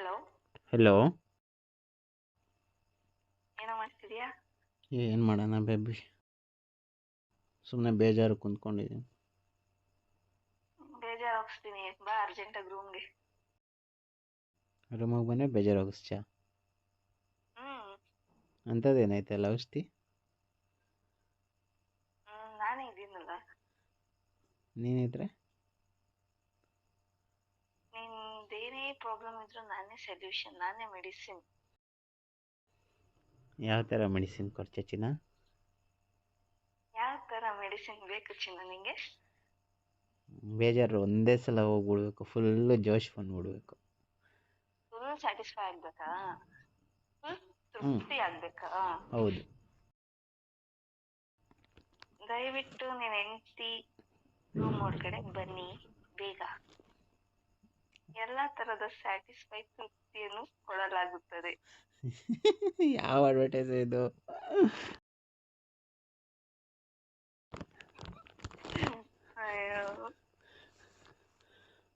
Hello? Hello? ಏನೋ ಮಾಡ್ತಿದ್ಯಾ? ಏನು ಮಾಡೋಣ ಬೇಬಿ? ಸುಮ್ಮನೆ ಬೇಜಾರು ಕುಂತ್ಕೊಂಡಿದ್ದೀನಿ. ಬೇಜಾರು ಹೋಗಿಸ್ತೀನಿ ಬಾ ಅರ್ಜೆಂಟಾಗಿ ರೂಮ್ಗೆ. ರೂಮಿಗೆ ಬಂದರೆ ಬೇಜಾರು ಹೋಗಿಸ್ತ್ಯಾ ಹ್ಮ್ ಅಂಥದ್ದೇನೈತೆ ಔಷಧಿ? ಹ್ಮ್ ನಾನೇ ಇದ್ದೀನಲ್ಲ. ನೀನಿದ್ರೆ? ಪ್ರಾಬ್ಲಮ್ ಇದ್ರೂ ನಾನೇ ಸೊಲ್ಯೂಷನ್ ನಾನೇ ಮೆಡಿಸಿನ್ ಯಾವ ಥರ ಮೆಡಿಸಿನ್ ಕೊಡ್ತೀಯ ಚಿನ್ನ? ಯಾವ ಥರ ಮೆಡಿಸಿನ್ ಬೇಕು ಚಿನ್ನ ನಿಂಗೆ? ಬೇಜಾರು ಒಂದೇ ಸಲ ಹೋಗ್ಬಿಡ್ಬೇಕು ಫುಲ್ಲು ಜೋಶ್ ಬಂದ್ಬಿಡ್ಬೇಕು ಫುಲ್ ಸ್ಯಾಟಿಸ್ಫೈ ಆಗ್ಬೇಕಾ? ಫುಲ್ ತೃಪ್ತಿ ಆಗ್ಬೇಕಾ? ಹೌದು. ದಯವಿಟ್ಟು ನೀನು ಹೆಂಡತಿ ರೂಮ್ ಒಳಗಡೆ ಬನ್ನಿ ಬೇಗ. ಎಲ್ಲ ತರದ ಸ್ಯಾಟಿಸ್ಫೈ ತೃಪ್ತಿಯನ್ನು ಕೊಡಲಾಗುತ್ತದೆ. ಯಾವ ಅಡ್ವರ್ಟೈಸ್ ಇದು?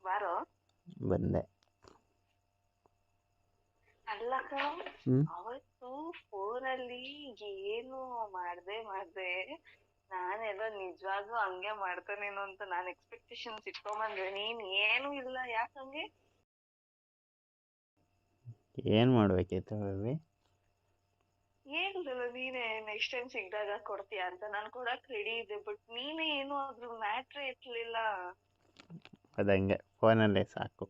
ಬಾರೋ? ಬಂದೆ. ಅಲ್ಲ ಅವತ್ತು ಫೋನಲ್ಲಿ ಏನು ಮಾಡ್ದೆ ಮಾಡ್ದೆ ನಾನೆಲ್ಲ ನಿಜವಾಗ್ಲೂ ಹಂಗೆ ಮಾಡ್ತಾನೇನೋ ಅಂತ ನಾನು ಎಕ್ಸ್ಪೆಕ್ಟೇಷನ್ಸ್ ಇಟ್ಕೊಂಬಂದೆ. ನೀನ್ ಏನು ಇಲ್ಲ ಯಾಕಂಗೆ ಏನ್ ಮಾಡ್ಬೇಕಿತ್ತು ಬೇಬಿ ಹೇಳಿದಲ್ಲ ನೀನೇ ನೆಕ್ಸ್ಟ್ ಟೈಮ್ ಸಿಕ್ದಾಗ ಕೊಡ್ತೀಯ ಅಂತ. ನಾನು ಕೊಡಕ್ ರೆಡಿ ಇದೆ ಬಟ್ ನೀನೇ ಏನು ಅದ್ರ ಮ್ಯಾಟ್ರೇ ಎತ್ತಲಿಲ್ಲ ಅದಂಗೆ ಫೋನಲ್ಲೇ ಸಾಕು.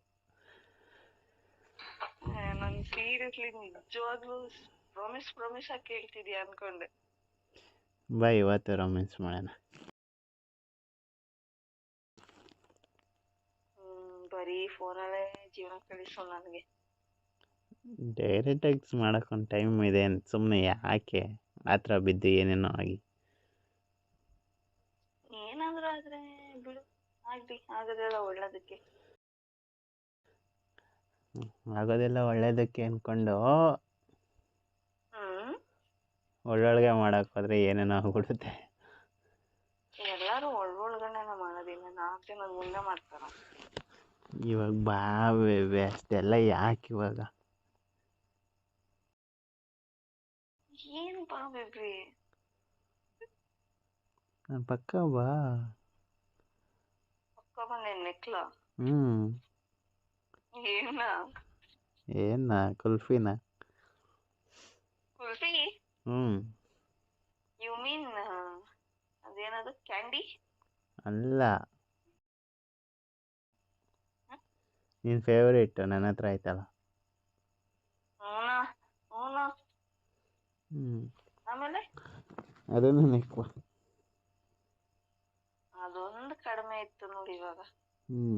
ನನ್ ಸೀರಿಯಸ್ಲಿ ನಿಜವಾಗ್ಲೂ ಪ್ರಾಮಿಸ್ ಪ್ರಾಮಿಸ್ ಆಗಿ ಕೇಳ್ತಿದ್ಯಾ ಅನ್ಕೊಂಡೆ. ಬಾ ಇವತ್ತು ರೊಮ್ಯಾನ್ಸ್ ಮಾಡೋಣ. ಬರೀ ಫೋನಲ್ಲೇ ಜೀವನ ಕಳಿಸು ನನಗೆ. ಡೈರೆಕ್ಟಾಗಿ ಮಾಡೋಕ್ಕೊಂದು ಟೈಮ್ ಇದೆ ಸುಮ್ಮನೆ ಯಾಕೆ? ಆ ಥರ ಬಿದ್ದು ಏನೇನೋ ಆಗಿ. ಏನಾದರೂ ಆದರೆ ಬಿಡು ಆಗಲಿ ಆಗೋದೆಲ್ಲ ಒಳ್ಳೇದಕ್ಕೆ. ಆಗೋದೆಲ್ಲ ಒಳ್ಳೇದಕ್ಕೆ ಅಂದ್ಕೊಂಡು ಒಳ್ಳೊಳಗೆ ಮಾಡೋಕೆ ಹೋದರೆ ಏನೇನೋ ಆಗ್ಬಿಡುತ್ತೆ ಎಲ್ಲರೂ ಒಳ್ಳೊಳ್ಗನೆನ ಮಾಡೋದಿಲ್ಲ ನಾಲ್ಕು ಜನ ಮುಂದೆ ಮಾಡ್ತಾರ. ಇವಾಗ ಬಾ ಬೇಬಿ ಅಷ್ಟೆಲ್ಲ ಯಾಕೆ ಇವಾಗ? ಏನು ಬಾ ಬೇಬಿ ನನ್ನ ಪಕ್ಕ ಬಾ ಪಕ್ಕ ಬಂದೆ ನೆಕ್ಲ. ಹ್ಞೂ ಏನ? ಏನ ಕುಲ್ಫಿನ? ಕುಲ್ಫಿ? ಹ್ಞೂ ಯು ಮೀನ್ ಅದೇನದು? ಕ್ಯಾಂಡಿ ಅಲ್ಲ. ನಿನ್ ಫೇವರೇಟ್ ನನ್ನ ಹತ್ರ ಆಯ್ತಲ್ಲ. ಹೂನಾ? ಹೂನಾ? ಹ್ಞೂ ಆಮೇಲೆ? ಅದನ್ನು ನೆಕ್ವ ಅದೊಂದು ಕಡಿಮೆ ಇತ್ತು ನೋಡಿ ಇವಾಗ. ಹ್ಞೂ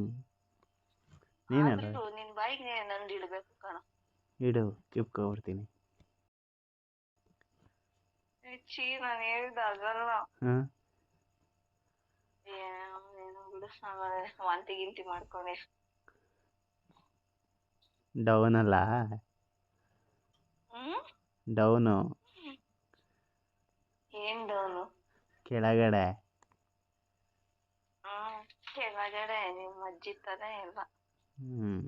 ನೀನಲ್ಲ? ಆದ್ರೂ ನಿನ್ ಬಾಯಿಗೆ ನಂದು ಇಡಬೇಕು ಕಣ. ಇಡು ಕಿಪ್ಕೊಬಿಡ್ತೀನಿ ಛೀ ನಾನು ಹೇಳ್ದ ಅದಲ್ಲ. ವಾಂತಿ ಗಿಂತಿ ಮಾಡ್ಕೊಂಡೆ. ಡೌನ್ ಅಲ್ಲ? ಹ್ಮ್? ಡೌನು. ಏನ್ ಡೌನು? ಕೆಳಗಡೆ. ಕೆಳಗಡೆ ನಿಮ್ಮ ಅಜ್ಜಿ ತರ ಎಲ್ಲ. ಹ್ಮ್.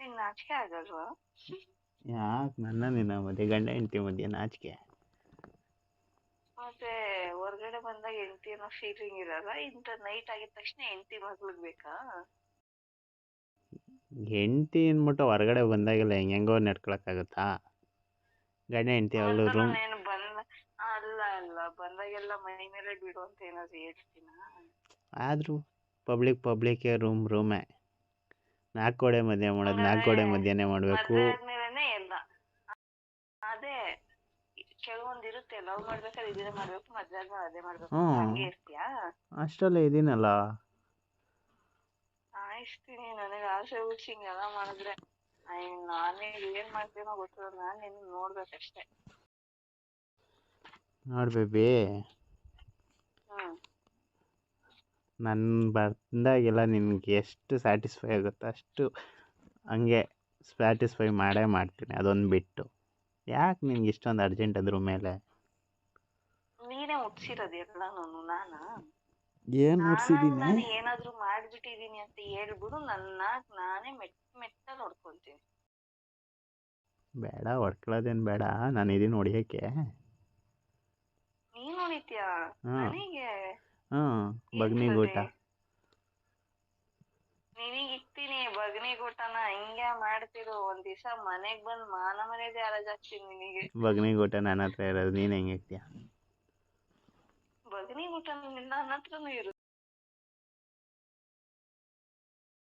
ನಾಚಿಕೆ ಆಗಲ್ವಾ? ಯಾಕೆ ನನ್ನ ನಿನ್ನ ಮಧ್ಯೆ ಗಂಡ ಹೆಂಡತಿ ಮಧ್ಯೆ ನಾಚಿಕೆ? ಮತ್ತೆ ಹೊರ್ಗಡೆ ಬಂದಾಗ ಹೆಂಡತಿ ಅನ್ನೋ ಫೀಲಿಂಗ್ ಇರಲ್ಲ ಇಂಥ ನೈಟ್ ಆಗಿದ ತಕ್ಷಣ ಹೆಂಡತಿ ಮಗ್ಳಿಗ್ ಬೇಕಾ? ಹೆಂಡತಿ ಅಂದ್ಬಿಟ್ಟು ಹೊರಗಡೆ ಬಂದಾಗೆಲ್ಲ ಹೆಂಗೆಂಗೋ ನಡ್ಕೊಳಕ್ಕಾಗುತ್ತಾ? ಗಂಡ ಹೆಂಡತಿ ಅವಳು ರೂಮ್ ಬಂದ ಅಲ್ಲ ಅಲ್ಲ ಬಂದಾಗೆಲ್ಲ ಮೈ ಮೇಲೆ ಬಿಡು ಅಂತ ಏನಾದ್ರು ಹೇಳ್ತೀನ? ಆದರೂ ಪಬ್ಲಿಕ್ ಪಬ್ಲಿಕ್ ರೂಮ್ ರೂಮೇ ನಾಲ್ಕು ಗೋಡೆ ಮಧ್ಯೆ ಮಾಡೋದು ನಾಲ್ಕು ಗೋಡೆ ಮಧ್ಯೆನೇ ಮಾಡಬೇಕು ಆದ್ಮೇಲೆನೆ ಎಲ್ಲ ಅದೇ ಕೆಲವೊಂದ್ ಇರುತ್ತೆ ಲವ್ ಮಾಡ್ಬೇಕಾದ್ರೆ ಇದನ್ನೇ ಮಾಡ್ಬೇಕು ಮದ್ವೆ ಆದ್ಮೇಲೆ ಅದೇ ಮಾಡ್ಬೇಕು. ಹ್ಮ್. ಹಂಗೆ ಇರ್ತೀಯಾ? ಅಷ್ಟರಲ್ಲೇ ಇದೀನಲ್ಲ. ಸಾಯಿಸ್ತೀನಿ ನನಗೆ ಆಸೆ ಹುಡ್ಸಿ ಹಿಂಗೆಲ್ಲ ಮಾಡಿದ್ರೆ. ಅಯ್ಯ ನಾನೇ ಏನ್ ಮಾಡ್ತೀನೋ ಗೊತ್ತಿಲ್ಲ. ನಾನ್ ನಿನ್ನ ನೋಡ್ಬೇಕಷ್ಟೇ. ನೋಡಿ ಬೇಬಿ. ಹ್ಮ್. ನನ್ನ ಬಂದಾಗೆಲ್ಲ ನಿನಗೆ ಎಷ್ಟು ಸ್ಯಾಟಿಸ್ಫೈ ಆಗುತ್ತೆ ಅಷ್ಟು ಹಂಗೆ ಸ್ಯಾಟಿಸ್ಫೈ ಮಾಡೇ ಮಾಡ್ತೀನಿ. ಅದೊಂದು ಬಿಟ್ಟು. ಯಾಕೆ ನಿನ್ಗೆ ಇಷ್ಟೊಂದು ಅರ್ಜೆಂಟ್ ಅದ್ರ ಮೇಲೆ? ನೀನೇ ಮುಟ್ಸಿರೋದು ಎಲ್ಲಾನು ನಾನಾ? ಏನು ನಾನು ಮುಟ್ಸಿದ್ದೀನಿ ನಾನು ಏನಾದ್ರೂ ಮಾಡ್ಬಿಟ್ಟಿದೀನಿ ಅಂತ ಹೇಳ್ಬಿಡು ನನ್ನ ನಾನೇ ಮೆಟ್ ಮೆಟ್ಟ ನೋಡ್ಕೊಂತೀನಿ ಬೇಡ ಹೊಡ್ಕೊಳ್ಳೋದೇನ್ ಬೇಡ. ನಾನು ಇದೀನಿ ಹೊಡಿಯಕ್ಕೆ. ನೀನ್ ಹೊಡಿತ್ಯಾ? ನನಿಗೆ ಹಾ ಬಗ್ನಿ ಗೋಟ ನಿನಗ್ ಇಕ್ತೀನಿ ಬಗ್ನಿಗೂಟನ ಹಿಂಗೆ ಮಾಡ್ತಿರು. ಒಂದ್ ದಿವಸ ಮನೆಗ್ ಬಂದ್ ಮಾನ ಮರ್ಯಾದೆ ಹರಾಜಾಗ್ತೀನಿ ನಿನಗೆ. ಬಗ್ನಿಗೂಟ ನನ್ನ ಹತ್ರ ಇರೋದು ಹೆಂಗ್ ಹೆಂಗೆ ಇರ್ತೀಯ ಬಗ್ನಿಗೂಟ ನನ್ನ ಹತ್ರನೂ ಇರುತ್ತೆ